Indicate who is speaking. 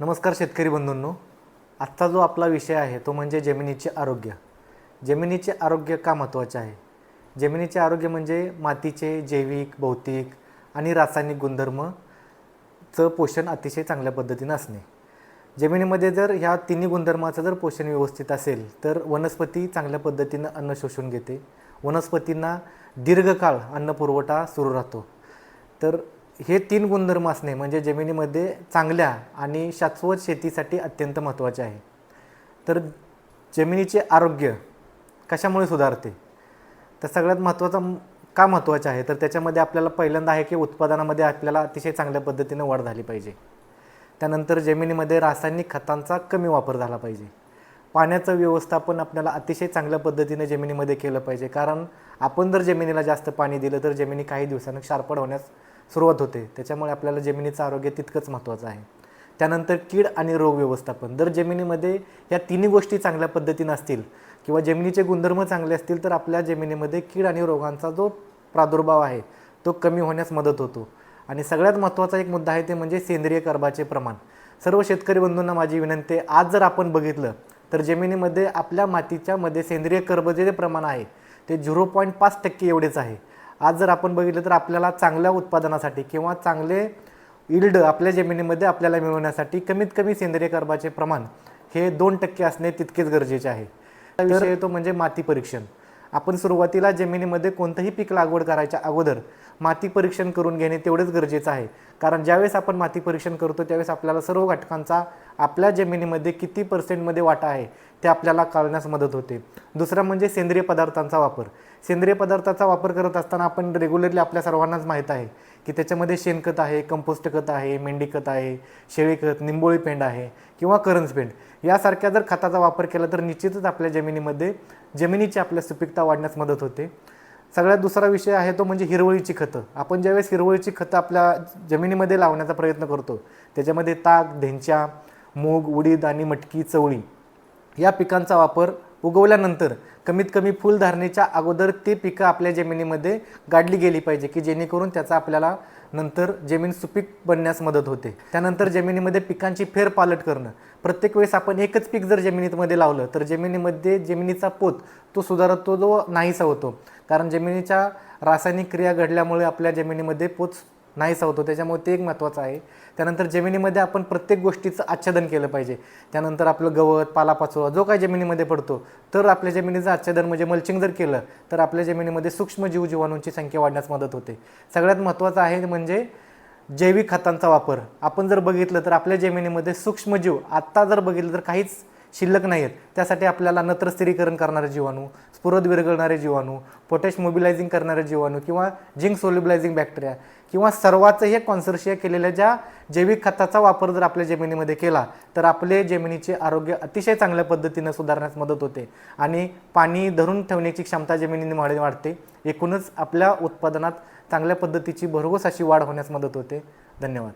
Speaker 1: नमस्कार शेतकरी बंधूंनो. आजचा जो आपला विषय आहे तो म्हणजे जमिनीचे आरोग्य. जमिनीचे आरोग्य का महत्त्वाचे आहे? जमिनीचे आरोग्य म्हणजे मातीचे जैविक भौतिक आणि रासायनिक गुणधर्मचं पोषण अतिशय चांगल्या पद्धतीनं असणे. जमिनीमध्ये जर ह्या तिन्ही गुणधर्माचं जर पोषण व्यवस्थित असेल तर वनस्पती चांगल्या पद्धतीनं अन्न शोषून घेते. वनस्पतींना दीर्घकाळ अन्नपुरवठा सुरू राहतो. तर हे तीन गुणधर्म असणे म्हणजे जमिनीमध्ये चांगल्या आणि शाश्वत शेतीसाठी अत्यंत महत्त्वाचे आहे. तर जमिनीचे आरोग्य कशामुळे सुधारते? तर सगळ्यात महत्त्वाचं का महत्त्वाचं आहे? तर त्याच्यामध्ये आपल्याला पहिल्यांदा आहे की उत्पादनामध्ये आपल्याला अतिशय चांगल्या पद्धतीनं वाढ झाली पाहिजे. त्यानंतर जमिनीमध्ये रासायनिक खतांचा कमी वापर झाला पाहिजे. पाण्याचं व्यवस्थापन आपल्याला अतिशय चांगल्या पद्धतीने जमिनीमध्ये केलं पाहिजे. कारण आपण जर जमिनीला जास्त पाणी दिलं तर जमिनी काही दिवसानं क्षारपड होण्यास सुरुवात होते. त्याच्यामुळे आपल्याला जमिनीचं आरोग्य तितकंच महत्त्वाचं आहे. त्यानंतर कीड आणि रोग व्यवस्थापन. जर जमिनीमध्ये या तिन्ही गोष्टी चांगल्या पद्धतीनं असतील किंवा जमिनीचे गुणधर्म चांगले असतील तर आपल्या जमिनीमध्ये कीड आणि रोगांचा जो प्रादुर्भाव आहे तो कमी होण्यास मदत होतो. आणि सगळ्यात महत्त्वाचा एक मुद्दा आहे ते म्हणजे सेंद्रिय कर्बाचे प्रमाण. सर्व शेतकरी बंधूंना माझी विनंती आहे आज जर आपण बघितलं तर जमिनीमध्ये आपल्या मातीच्या मध्ये सेंद्रिय कर्ब जे प्रमाण आहे ते झिरो पॉईंट पाच टक्के एवढेच आहे. आज जर आपण बघितलं तर आपल्याला चांगल्या उत्पादनासाठी किंवा चांगले इल्ड आपल्या जमिनीमध्ये आपल्याला मिळवण्यासाठी कमीत कमी सेंद्रिय कर्बाचे प्रमाण हे दोन टक्के असणे तितकेच गरजेचे आहे. विषय तो म्हणजे माती परीक्षण. आपण सुरुवातीला जमिनीमध्ये कोणतंही पीक लागवड करायच्या अगोदर माती परीक्षण करून घेणे तेवढंच गरजेचं आहे. कारण ज्यावेळेस आपण माती परीक्षण करतो त्यावेळेस आपल्याला सर्व घटकांचा आपल्या जमिनीमध्ये किती पर्सेंटमध्ये वाटा आहे ते आपल्याला कळण्यास मदत होते. दुसरं म्हणजे सेंद्रिय पदार्थांचा वापर. सेंद्रिय पदार्थाचा वापर करत असताना आपण रेग्युलरली आपल्या सर्वांनाच माहीत आहे की त्याच्यामध्ये शेणखत आहे कंपोस्ट खत आहे मेंढी खत आहे शेळीखत निंबोळी पेंड आहे किंवा करंज पेंड. यासारख्या जर खताचा वापर केला तर निश्चितच आपल्या जमिनीमध्ये जमिनीची आपल्या सुपीकता वाढण्यास मदत होते. सगळ्यात दुसरा विषय आहे तो म्हणजे हिरवळीची खतं. आपण ज्यावेळेस हिरवळीची खतं आपल्या जमिनीमध्ये लावण्याचा प्रयत्न करतो त्याच्यामध्ये ताक ढेंच्या मूग उडीद आणि मटकी चवळी या पिकांचा वापर उगवल्यानंतर कमीत कमी फुलधारणेच्या अगोदर ते पिकं आपल्या जमिनीमध्ये गाडली गेली पाहिजे की जेणेकरून त्याचा आपल्याला नंतर जमीन सुपीक बनण्यास मदत होते. त्यानंतर जमिनीमध्ये पिकांची फेरपालट करणं. प्रत्येक वेळेस आपण एकच पीक जर जमिनीमध्ये लावलं तर जमिनीमध्ये जमिनीचा पोत तो सुधारत जो नाहीसा होतो. कारण जमिनीच्या रासायनिक क्रिया घडल्यामुळे आपल्या जमिनीमध्ये पोत नाहीसा होतो त्याच्यामुळे ते एक महत्त्वाचं आहे. त्यानंतर जमिनीमध्ये आपण प्रत्येक गोष्टीचं आच्छादन केलं पाहिजे. त्यानंतर आपलं गवत पालापाचोळा जो काय जमिनीमध्ये पडतो तर आपल्या जमिनीचं आच्छादन म्हणजे मल्चिंग जर केलं तर आपल्या जमिनीमध्ये सूक्ष्म जीव जीवाणूंची संख्या वाढण्यास मदत होते. सगळ्यात महत्त्वाचं आहे म्हणजे जैविक खतांचा वापर. आपण जर बघितलं तर आपल्या जमिनीमध्ये सूक्ष्मजीव आत्ता जर बघितलं तर काहीच शिल्लक नाही आहेत त्यासाठी आपल्याला नत्र स्थिरीकरण करणारे जीवाणू स्फुरद विरघळणारे जीवाणू पोटॅश मोबिलायझिंग करणारे जीवाणू किंवा जिंक सोल्युबलायझिंग बॅक्टेरिया किंवा सर्वाचं हे कॉन्सर्शिया केलेल्या ज्या जैविक खताचा वापर जर आपल्या जमिनीमध्ये केला तर आपले जमिनीचे आरोग्य अतिशय चांगल्या पद्धतीनं सुधारण्यास मदत होते आणि पाणी धरून ठेवण्याची क्षमता जमिनीने वाढ वाढते. एकूणच आपल्या उत्पादनात चांगल्या पद्धतीची भरघोस अशी वाढ होण्यास मदत होते. धन्यवाद.